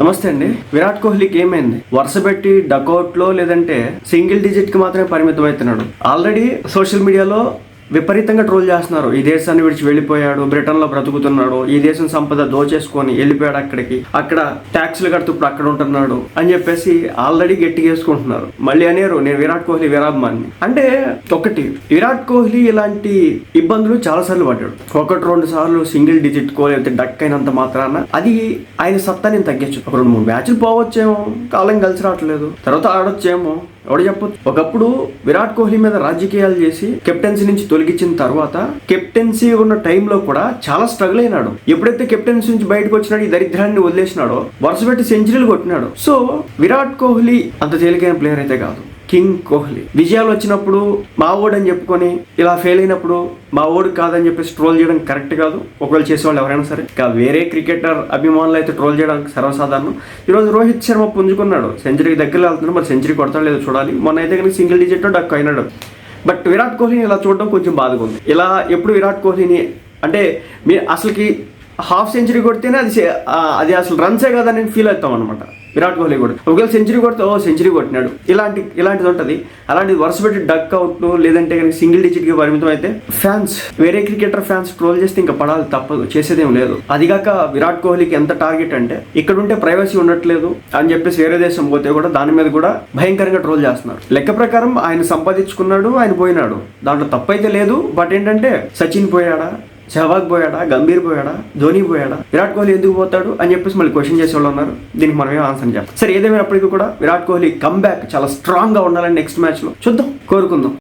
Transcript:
నమస్తే అండి. విరాట్ కోహ్లీకి ఏమైంది? వరుస పెట్టి డకౌట్లో లేదంటే సింగిల్ డిజిట్కి మాత్రమే పరిమితం అవుతున్నాడు ఆల్రెడీ సోషల్ మీడియాలో విపరీతంగా ట్రోల్ చేస్తున్నారు. ఈ దేశాన్ని విడిచి వెళ్ళిపోయాడు బ్రిటన్లో బ్రతుకుతున్నాడు ఈ దేశం సంపద దోచేసుకొని వెళ్ళిపోయాడు అక్కడికి. అక్కడ ట్యాక్స్లు కడుతూ ఇప్పుడు అక్కడ ఉంటున్నాడు అని చెప్పేసి ఆల్రెడీ గట్టిగా వేసుకుంటున్నారు. మళ్ళీ అనేరు నేను విరాట్ కోహ్లీ విరాబ్మాన్ని అంటే ఒకటి విరాట్ కోహ్లీ ఇలాంటి ఇబ్బందులు చాలా సార్లు పడ్డాడు. ఒకటి రెండు సార్లు సింగిల్ డిజిట్ కో లేకపోతే డక్ అయినంత మాత్రాన అది ఆయన సత్తాని తగ్గించు. ఒక రెండు మూడు మ్యాచ్లు పోవచ్చేమో కాలం కలిసి రావట్లేదు. తర్వాత ఆడొచ్చేమో ఎవడ చెప్పొచ్చు ఒకప్పుడు విరాట్ కోహ్లీ మీద రాజకీయాలు చేసి కెప్టెన్సీ నుంచి తొలగించిన తర్వాత కెప్టెన్సీ ఉన్న టైంలో కూడా చాలా స్ట్రగుల్ అయినాడు. ఎప్పుడైతే కెప్టెన్సీ నుంచి బయటకు వచ్చినాడు ఈ దరిద్రాన్ని వదిలేసినాడో వరుస పెట్టి సెంచరీలు కొట్టినాడు. సో విరాట్ కోహ్లీ అంత తేలికైన ప్లేయర్ అయితే కాదు. కింగ్ కోహ్లీ. విజయాలు వచ్చినప్పుడు మా ఓడు అని చెప్పుకొని ఇలా ఫెయిల్ అయినప్పుడు మా ఓడు కాదని చెప్పేసి ట్రోల్ చేయడం కరెక్ట్ కాదు. ఒకవేళ చేసేవాళ్ళు ఎవరైనా సరే. ఇంకా వేరే క్రికెటర్ అభిమానులు అయితే ట్రోల్ చేయడం సర్వసాధారణం. ఈరోజు రోహిత్ శర్మ పుంజుకున్నాడు. సెంచరీకి దగ్గర వెళ్తున్నాడు. మరి సెంచరీ కొడతాడు లేదో చూడాలి. మొన్న అయితే కనుక సింగిల్ డిజిట్ డక్ అయినాడు. బట్ విరాట్ కోహ్లీని ఇలా చూడడం కొంచెం బాధగా ఉంది. ఇలా ఎప్పుడు విరాట్ కోహ్లీని అంటే మీ అసలుకి హాఫ్ సెంచరీ కొడితేనే అది అది అసలు రన్సే కదా నేను ఫీల్ అవుతాం అనమాట విరాట్ కోహ్లీ కూడా ఒకవేళ సెంచరీ కొడితే ఓ సెంచరీ కొట్టినాడు. ఇలాంటి ఇలాంటిది ఉంటుంది అలాంటిది వరుస పెట్టి డక్ అవుట్ లేదంటే కనుక సింగిల్ డిజిట్కి పరిమితం అయితే ఫ్యాన్స్ వేరే క్రికెటర్ ఫ్యాన్స్ ట్రోల్ చేస్తే ఇంకా పడాలి తప్పదు చేసేదేం లేదు. అదిగాక విరాట్ కోహ్లీకి ఎంత టార్గెట్ అంటే ఇక్కడ ఉంటే ప్రైవసీ ఉండట్లేదు అని చెప్పేసి వేరే దేశం పోతే కూడా దాని మీద కూడా భయంకరంగా ట్రోల్ చేస్తున్నారు. లెక్క ప్రకారం ఆయన సంపాదించుకున్నాడు ఆయన పోయినాడు. దాంట్లో తప్పైతే లేదు బట్ ఏంటంటే సచిన్ పోయాడా? సెహ్వాగ్ పోయాడా? గంభీర్ పోయాడా? ధోని పోయాడా? విరాట్ కోహ్లీ ఎందుకు పోతాడు? అని చెప్పేసి మళ్ళీ క్వశ్చన్ చేసే వాళ్ళు ఉన్నారు. దీనికి మనమే ఆన్సర్ చేయాలి సరే ఏదేమైనప్పటికీ కూడా విరాట్ కోహ్లీ కమ్బ్యాక్ చాలా స్ట్రాంగ్గా ఉండాలని నెక్స్ట్ మ్యాచ్లో చూద్దాం కోరుకుందాం.